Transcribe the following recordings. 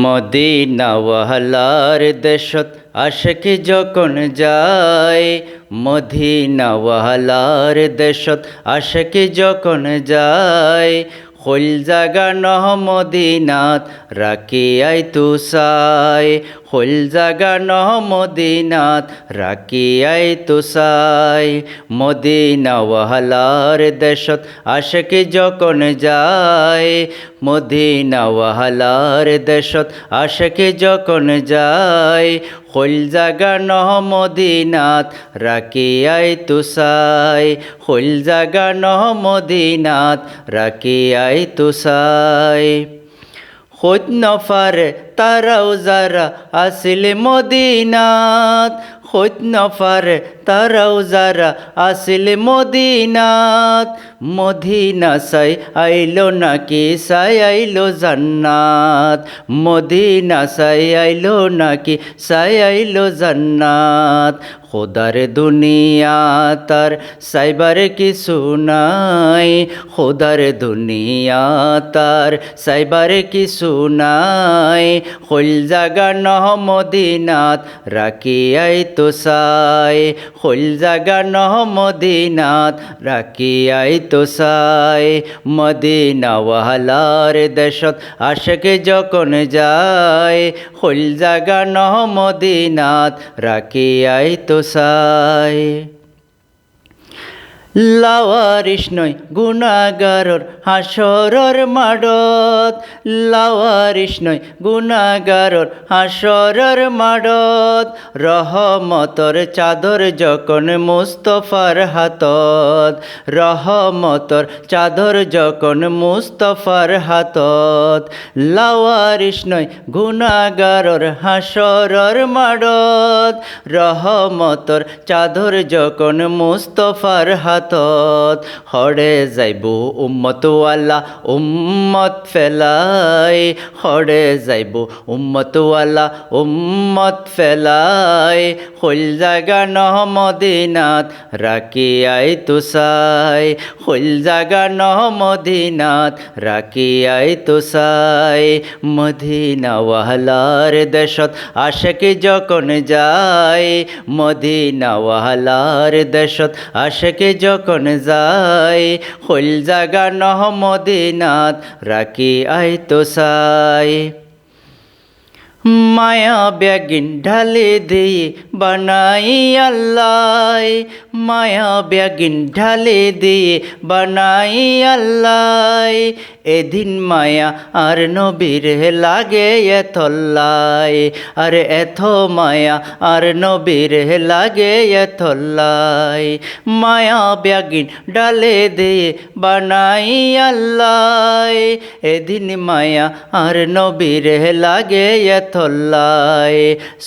মদিনাওয়ালার দেশত আশেকি যখন যায়, মদিনাওয়ালার দেশত আশেকি যখন যায় খোল জাগা নহ মদিনাত রাখি আই তুসাই খোল জাগা নহ মদিনাত রাখি আই তুসাই মদিনাওয়ালার দেশত আশেকি যখন যায় মদিনাওয়ালার দেশত আশেকি যখন যায়, খোল জাগা নহ মদিনাত রাখি আই তুসাই। খোল জাগা নহ মদিনাত রাখি আই তুসাই। খোঁজ নফার তারাও যারা আসিল মদিনাত খোঁজ নফার তারাও যারা আসিল মদিনাত মদিনা সাই আইলো নাকি সাই আইলো জান্নাত? মদিনা সাই আইলো নাকি সাই আইলো জান্নাত? খোদার দুনিয়া তার সাইবার কিছু নাই। খোদার দুনিয়া তার সাইবার কিছু নাই। খোল জাগা নহ মদিনাত রাখি আই তো সাই। খোল জাগা নহ মদিনাত রাখি আই তো সাই। মদিনাওয়ালার দেশত আশেকে যখন যায়, হইল জাগা নহ মদিনাত আই তো সাই। লাওয়ারিস নয় গুণাগারর হাসরর মাডত। লাওয়ারিস নয় গুণাগারর হাসরর মাডত। রহমতর চাদর যখন মুস্তফার হাতত। রহমতর চাদর যখন মুস্তফার হাতত। লাওয়ারিস নয় গুণাগারর হাসরর মাডত। রহমতর চাদর যখন মুস্তফার হাত হাতত হরে যাইব উম্মত ওয়ালা উম্মত ফেলাই। হরে যাইব উম্মত ওয়ালা উম্মত ফেলাই। হইল জাগা নহ মদিনাত রাখি আই তুসাই। হইল জাগা নহ মদিনাত রাখি আই তুসাই। মদিনাওয়ালার দেশত আশেকি যখন যায়, মদিনাওয়ালার দেশত আশেকি যখন যাই হল জাগা নহ মদিনাত রাখি আই তো সাই। মায়া ব্যাগিন ঢালে দিয়ে বানাই আল্লাহ। মায়া ব্যাগিন ঢালে দিয়ে বানাই আল্লাহ। এদিন মায়া আর নবীর লাগে এথল্লাই। আর এথ মায়া আর নবীর লাগে এথল্লাই। মায়া ব্যাগিন ডালে দিয়ে বানাই আল্লাহ। এদিন মায়া আর নবীর লাগে এথল্লাই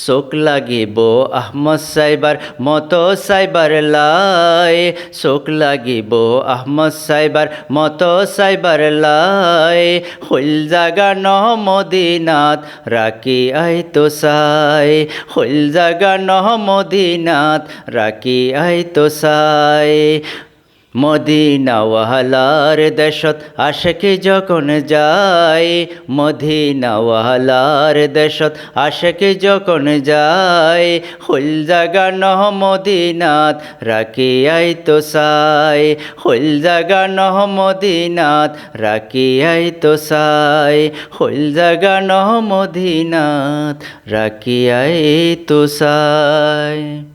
শোক লাগিব আহমদ সাইবার, মতো সাইবার লাই। শোক লাগিব আহমদ সাইবার, মতো সাইবার লাই। হইল জাগা ন মদিনাত রাখি আই তো সাই হইল জাগা ন মদিনাত রাখি আই তো সাই মদিনাওয়ালার দেশত আশেকে যখন যায়, মদিনাওয়ালার দেশত আশেকে যখন যায়, হুল জাগা নহ মদিনাত রাখি আই তো সাই, হুল জাগা নহ মদিনাত রাখি আই তো সাই, হুল জাগা নহ মদিনাত রাখি আই তো সাই।